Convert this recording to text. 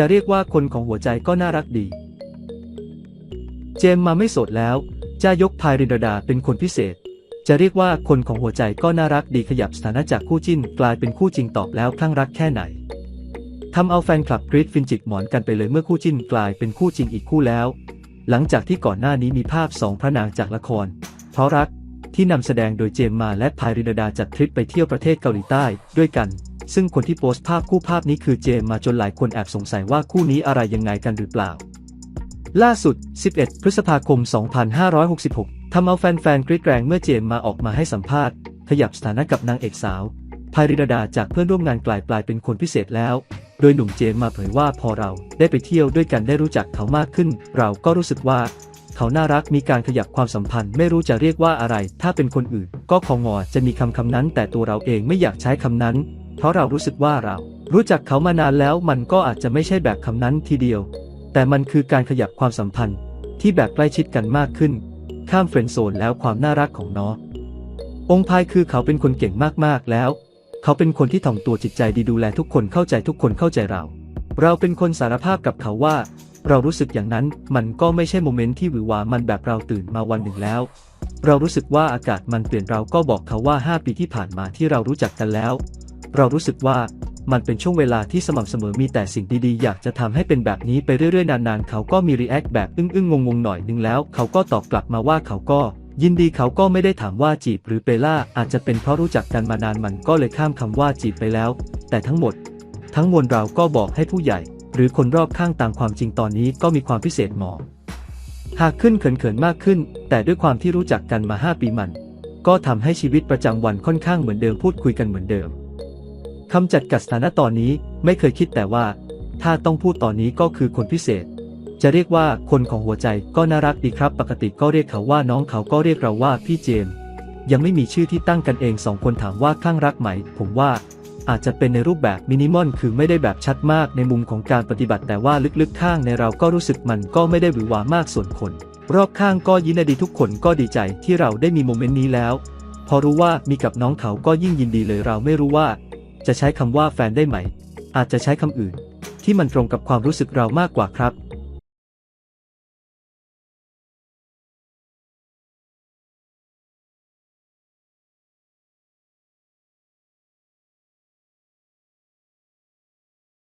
จะเรียกว่าคนของหัวใจก็น่ารักดี เจมมาไม่โสดแล้ว จะยกพายรินดาเป็นคนพิเศษ จะเรียกว่าคนของหัวใจก็น่ารักดีขยับสถานะจากคู่จิ้นกลายเป็นคู่จริงตอบแล้วคลั่งรักแค่ไหนทำเอาแฟนคลับกรีดฟินจิกหมอนกันไปเลยเมื่อคู่จิ้นกลายเป็นคู่จริงอีกคู่แล้ว หลังจากที่ก่อนหน้านี้มีภาพสองพระนางจากละคร เพราะรัก ที่นำแสดงโดยเจมมาและพายรินดาจัดทริปไปเที่ยวประเทศเกาหลีใต้ด้วยกัน ซึ่งคนที่โพสต์ภาพคู่ภาพนี้คือเจมมาจนหลายคนแอบสงสัยว่าคู่นี้อะไรยังไงกันหรือเปล่า ล่าสุด 11 พฤษภาคม 2566 ทำเอาแฟนๆกรี๊ดแรงเมื่อเจมมาออกมาให้สัมภาษณ์ ขยับสถานะกับนางเอกสาวพายริดดาจากเพื่อนร่วมงานกลายปลายเป็นคนพิเศษแล้ว โดยหนุ่มเจมมาเผยว่าพอเราได้ไปเที่ยวด้วยกันได้รู้จักเขามากขึ้น เราก็รู้สึกว่า เขาน่ารักมีการขยับความสัมพันธ์ไม่รู้จะเรียกว่าอะไร ถ้าเป็นคนอื่น ก็คองอจะมีคำคำนั้น แต่ตัวเราเองไม่อยากใช้คำนั้น เพราะเรารู้สึกว่าเรา รู้จักเขามานานแล้วมันก็อาจจะไม่ใช่แบบคำนั้นทีเดียว แต่มันคือการขยับความสัมพันธ์ ที่แบบใกล้ชิดกันมากขึ้น ข้ามเฟรนด์โซนแล้วความน่ารักของน้ององค์พายคือเขาเป็นคนเก่งมากๆแล้ว เขาเป็นคนที่ถ่อมตัวจิตใจดีดูแลทุกคนเข้าใจทุกคนเข้าใจเรา เราเป็นคนสารภาพกับเขาว่า เรารู้สึกอย่างนั้นมันก็ไม่ใช่โมเมนต์ที่หวือหวามันแบบเราตื่นมาวันหนึ่งแล้ว เรารู้สึกว่าอากาศมันเปลี่ยนเราก็บอกเขาว่า 5 ปีที่ผ่านมาที่เรารู้จักกันแล้ว เรารู้สึกว่ามันเป็นช่วงเวลาที่สม่ำเสมอมีแต่สิ่งดีๆ อยากจะทำให้เป็นแบบนี้ไปเรื่อยๆ นานๆ เขาก็มีรีแอคแบบอึ้งๆ งงๆ หน่อยนึงแล้ว เขาก็ตอบกลับมาว่าเขาก็ ยินดีเขาก็ไม่ได้ถามว่าจีบหรือเปล่าอาจจะเป็นเพราะรู้จักกันมานานมันก็เลยข้ามคำว่าจีบไปแล้ว แต่ทั้งหมด ทั้งมวลเราก็บอกให้ผู้ใหญ่ หรือคนรอบข้างตามความจริงตอนนี้ก็มีความพิเศษหมอ หากขึ้นเขินๆมากขึ้น แต่ด้วยความที่รู้จักกันมา 5 ปีมัน ก็ทำให้ชีวิตประจำวันค่อนข้างเหมือนเดิมพูดคุยกันเหมือนเดิมคำจัดกัดสถานะตอนนี้ไม่เคยคิดแต่ว่า ถ้าต้องพูดตอนนี้ก็คือคนพิเศษ จะเรียกว่าคนของหัวใจก็น่ารักดีครับ ปกติก็เรียกเขาว่าน้องเขาก็เรียกเราว่าพี่เจมยังไม่มีชื่อที่ตั้งกันเองสองคนถามว่าข้างรักไหม ผมว่า อาจจะเป็นในรูปแบบมินิมอลคือไม่ได้แบบชัดมากในมุมของการปฏิบัติแต่ว่าลึกๆข้างในเราก็รู้สึกมันก็ไม่ได้หวือหวามากส่วนคน รอบข้างก็ยินดีทุกคนก็ดีใจที่เราได้มีโมเมนต์นี้แล้ว พอรู้ว่ามีกับน้องเขาก็ยิ่งยินดีเลยเราไม่รู้ว่า จะใช้คำว่าแฟนได้ไหม อาจจะใช้คำอื่น ที่มันตรงกับความรู้สึกเรามากกว่าครับ